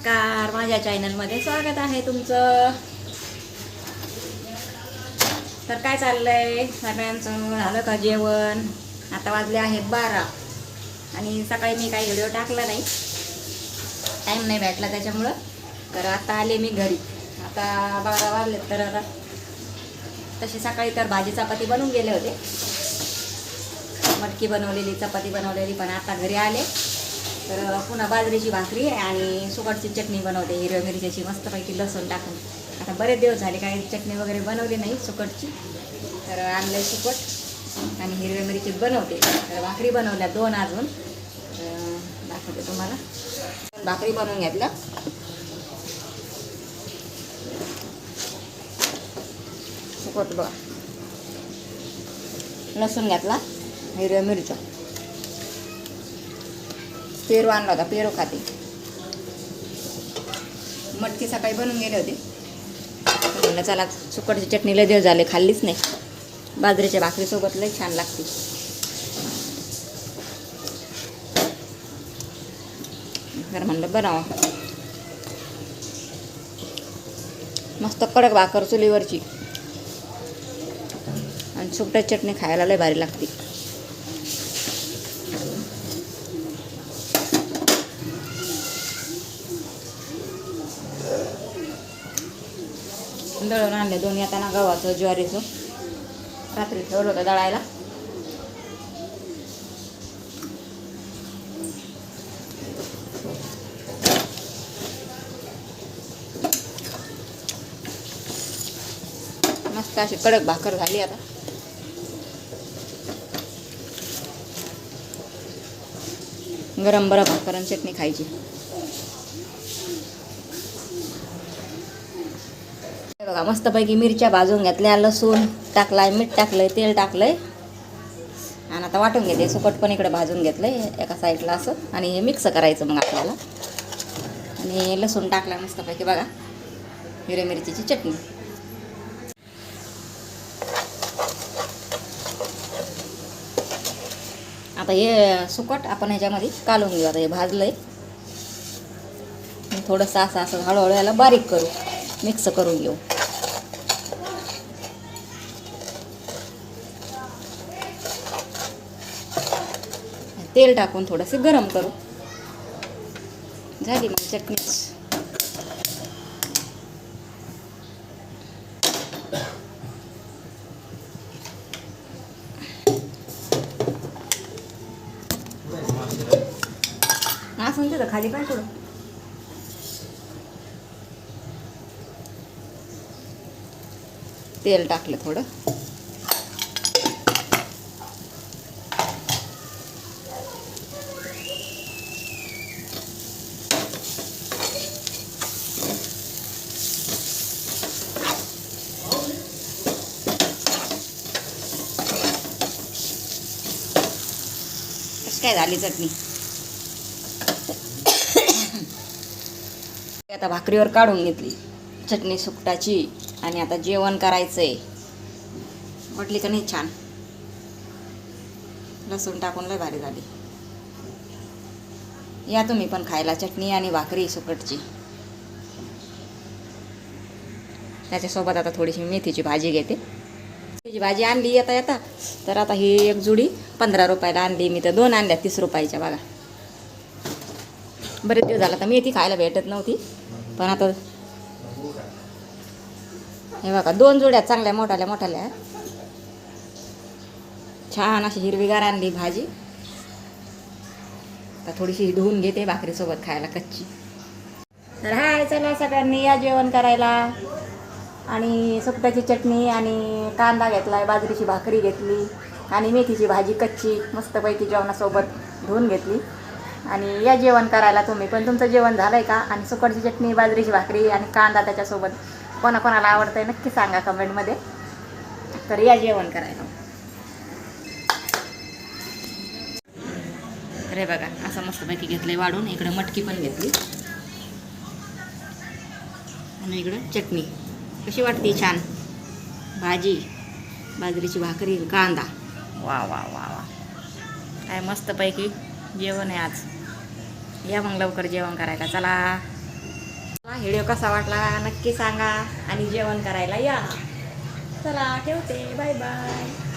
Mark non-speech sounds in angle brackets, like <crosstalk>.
नमस्कार माझ्या चॅनलमध्ये स्वागत आहे तुमचं. तर काय चाललंय? सगळ्यांचं झालं का जेवण? आता वाजले आहेत बारा. आणि सकाळी मी काही व्हिडिओ टाकला नाही. टाईम नाही भेटला त्याच्यामुळं. तर आता आले मी घरी. आता बारा वाजलेत तर आता तशी सकाळी तर भाजी चपाती बनवून गेले होते. मटकी बनवलेली चपाती बनवलेली पण आता घरी आले. तर पुन्हा बाजरीची भाकरी आणि सुकटची चटणी बनवते. हिरव्या मिरच्याची मस्तपैकी लसूण टाकून. आता बरेच दिवस झाले काही चटणी वगैरे बनवली नाही सुकटची. तर आणलं सुकट आणि हिरव्या मिरची बनवते. तर भाकरी बनवल्या दोन अजून. दाखवते तुम्हाला. भाकरी बनवून घेतलं सुकट बघा. लसूण घेतला. हिरव्या मिरच्या. पेरू आणला होता पेरू खाते. मटकी सकाळी बनवून गेले होते. म्हणलं चला सुकटची चटणी लय देव झाले खाल्लीच नाही. बाजरीच्या भाकरीसोबत लय छान लागते. तर म्हणलं बनावा. मस्त कडक भाकर चुलीवरची. आणि सुकट्या चटणी खायला लय भारी लागते. दळून आणले दोन येताना गव्हाचं ज्वारीचं. रात्री ठेवलं होतं दळायला. मस्त अशी कडक भाकर झाली आता. गरम बरं भाकर आणि चटणी खायची. बघा मस्तपैकी मिरच्या भाजून घेतल्या लसूण टाकलाय मीठ टाकलंय तेल टाकलंय. आणि आता वाटून घेते सुकट पण इकडे भाजून घेतलंय एका साईडला असं. आणि हे मिक्स करायचं मग आपल्याला. आणि लसूण टाकला मस्तपैकी बघा हिरव्या मिरचीची चटणी. आता हे सुकट आपण ह्याच्यामध्ये कालून घेऊ आता हे भाजलंय. आहे थोडंसं असं असं हळूहळू याला बारीक करू मिक्स करून घेऊ. तेल टाकून थोडंसे गरम करू. झाली मग चटणीच असं तिथं खाली काय थोडं. तेल टाकलं थोडं. कशी काय झाली चटणी? <coughs> आता भाकरीवर काढून घेतली. चटणी सुकटाची आणि आता जेवण करायचंय. म्हटली का नाही छान? लसूण टाकून लय भारी झाली. या तुम्ही पण खायला चटणी आणि भाकरी सुकटची. त्याच्यासोबत आता थोडीशी मेथीची भाजी घेते. मेथीची भाजी आणली येता येता. तर आता ही एक जुडी पंधरा रुपयाला आणली. मी तर दोन आणल्या तीस रुपयाच्या बघा. बरेच दिवस झाला तर मेथी खायला भेटत नव्हती. पण आता हे बघा दोन जुड्या चांगल्या मोठाल्या मोठाल्या. छान अशी हिरवीगार आणली भाजी. आता थोडीशी धुवून घेते भाकरीसोबत खायला कच्ची. तर हाय चला सगळ्यांनी या जेवण करायला. आणि सुकट्याची चटणी आणि कांदा घेतलाय बाजरीची भाकरी घेतली आणि मेथीची भाजी कच्ची मस्तपैकी जेवणासोबत धुवून घेतली. आणि या जेवण करायला तुम्ही पण तुमचं जेवण झालं आहे का? आणि सुकटची चटणी बाजरीची भाकरी आणि कांदा त्याच्यासोबत कोणाकोणाला आवडतं आहे नक्की सांगा कमेंटमध्ये. तर या जेवण करायला. अरे बघा असं मस्तपैकी घेतलंय वाढून. इकडं मटकी पण घेतली. आणि इकडं चटणी. कशी वाटते छान? भाजी बाजरीची भाकरी कांदा. वा वा वा वा. काय मस्तपैकी जेवण आहे आज. या मग लवकर जेवण करायला. चला. चला व्हिडिओ कसा वाटला नक्की सांगा आणि जेवण करायला या. चला ठेवते. Bye bye.